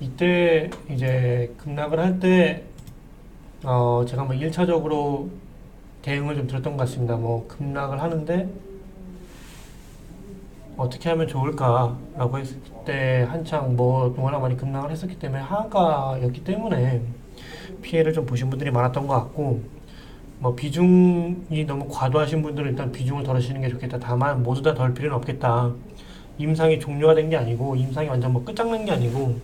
이때 이제 급락을 할 때 어, 제가 뭐 1차적으로 대응을 좀 들었던 것 같습니다. 뭐 급락을 하는데 어떻게 하면 좋을까라고 했을 때 한창 뭐 워낙 많이 급락을 했었기 때문에 하한가였기 때문에 피해를 좀 보신 분들이 많았던 것 같고 뭐 비중이 너무 과도하신 분들은 일단 비중을 덜 하시는 게 좋겠다. 다만 모두 다 덜 필요는 없겠다. 임상이 종료가 된 게 아니고 임상이 완전 뭐 끝장난 게 아니고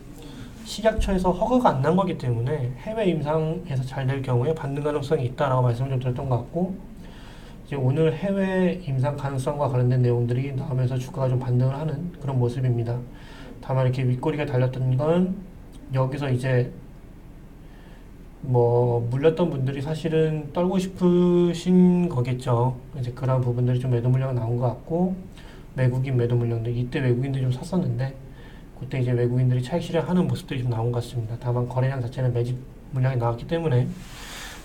식약처에서 허가가 안 난 거기 때문에 해외 임상에서 잘 될 경우에 받는 가능성이 있다라고 말씀을 좀 드렸던 것 같고 이제 오늘 해외 임상 가능성과 관련된 내용들이 나오면서 주가가 좀 반등을 하는 그런 모습입니다. 다만 이렇게 윗꼬리가 달렸던 건 여기서 이제 뭐 물렸던 분들이 사실은 떨고 싶으신 거겠죠. 이제 그런 부분들이 좀 매도 물량 나온 것 같고 외국인 매도 물량들 이때 외국인들이 좀 샀었는데 그때 이제 외국인들이 차익 실현하는 모습들이 좀 나온 것 같습니다. 다만 거래량 자체는 매집 물량이 나왔기 때문에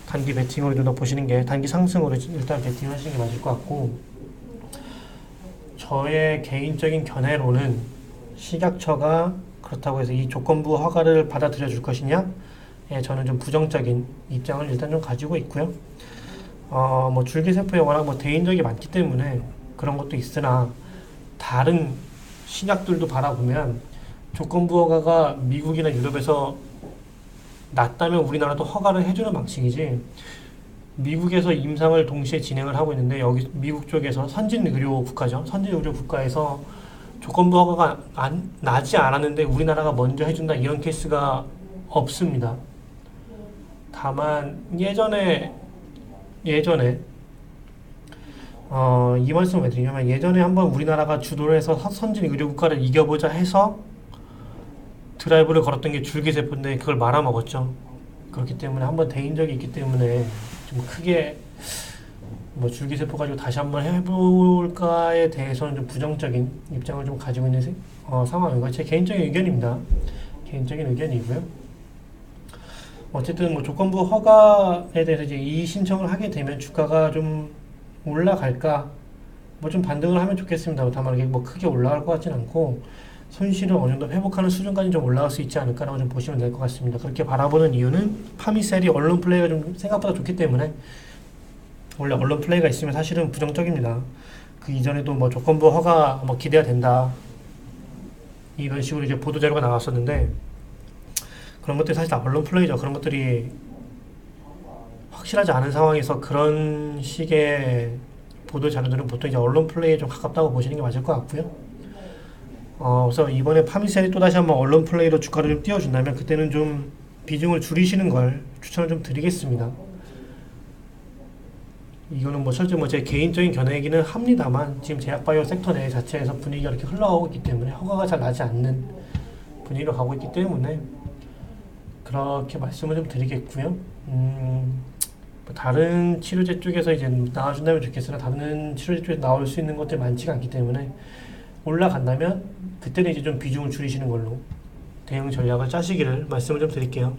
단기 베팅으로 좀 더 보시는 게 단기 상승으로 일단 베팅을 하시는 게 맞을 것 같고 저의 개인적인 견해로는 식약처가 그렇다고 해서 이 조건부 허가를 받아들여 줄 것이냐 예, 저는 좀 부정적인 입장을 일단 좀 가지고 있고요. 어, 뭐 줄기세포에 워낙 뭐 대인적이 많기 때문에 그런 것도 있으나 다른 신약들도 바라보면 조건부 허가가 미국이나 유럽에서 낮다면 우리나라도 허가를 해주는 방식이지 미국에서 임상을 동시에 진행을 하고 있는데 여기 미국 쪽에서 선진 의료 국가죠. 선진 의료 국가에서 조건부 허가가 안, 나지 않았는데 우리나라가 먼저 해준다 이런 케이스가 없습니다. 다만 예전에 예전에 어, 이 말씀을 왜 드리냐면 예전에 한번 우리나라가 주도를 해서 선- 선진 의료 국가를 이겨보자 해서 드라이브를 걸었던 게 줄기세포인데 그걸 말아먹었죠. 그렇기 때문에 한번 대인 적이 있기 때문에 좀 크게 뭐 줄기세포 가지고 다시 한번 해볼까에 대해서는 좀 부정적인 입장을 좀 가지고 있는 세- 어, 상황이고 제 개인적인 의견입니다. 개인적인 의견이고요. 어쨌든 뭐 조건부 허가에 대해서 이제 이 신청을 하게 되면 주가가 좀 올라갈까 뭐 좀 반등을 하면 좋겠습니다. 다만 이게 뭐 크게 올라갈 것 같진 않고 손실을 어느 정도 회복하는 수준까지 좀 올라갈 수 있지 않을까라고 좀 보시면 될 것 같습니다. 그렇게 바라보는 이유는 파미셀이 언론 플레이가 좀 생각보다 좋기 때문에 원래 언론 플레이가 있으면 사실은 부정적입니다. 그 이전에도 뭐 조건부 허가 뭐 기대가 된다 이런 식으로 이제 보도 자료가 나왔었는데 그런 것들이 사실 다 언론 플레이죠. 그런 것들이 확실하지 않은 상황에서 그런 식의 보도 자료들은 보통 이제 언론 플레이에 좀 가깝다고 보시는 게 맞을 것 같고요. 어, 그래서 이번에 파미셀이 또 다시 한번 언론 플레이로 주가를 좀 띄워준다면 그때는 좀 비중을 줄이시는 걸 추천을 좀 드리겠습니다. 이거는 뭐 실제 뭐제 개인적인 견해이기는 합니다만 지금 제약바이오 섹터 내 자체에서 분위기가 이렇게 흘러가고 있기 때문에 허가가 잘 나지 않는 분위기로 가고 있기 때문에 그렇게 말씀을 좀 드리겠고요. 음, 뭐 다른 치료제 쪽에서 이제 나와준다면 좋겠으나 다른 치료제 쪽에서 나올 수 있는 것들이 많지가 않기 때문에 올라간다면 그때는 이제 좀 비중을 줄이시는 걸로 대응 전략을 짜시기를 말씀을 좀 드릴게요.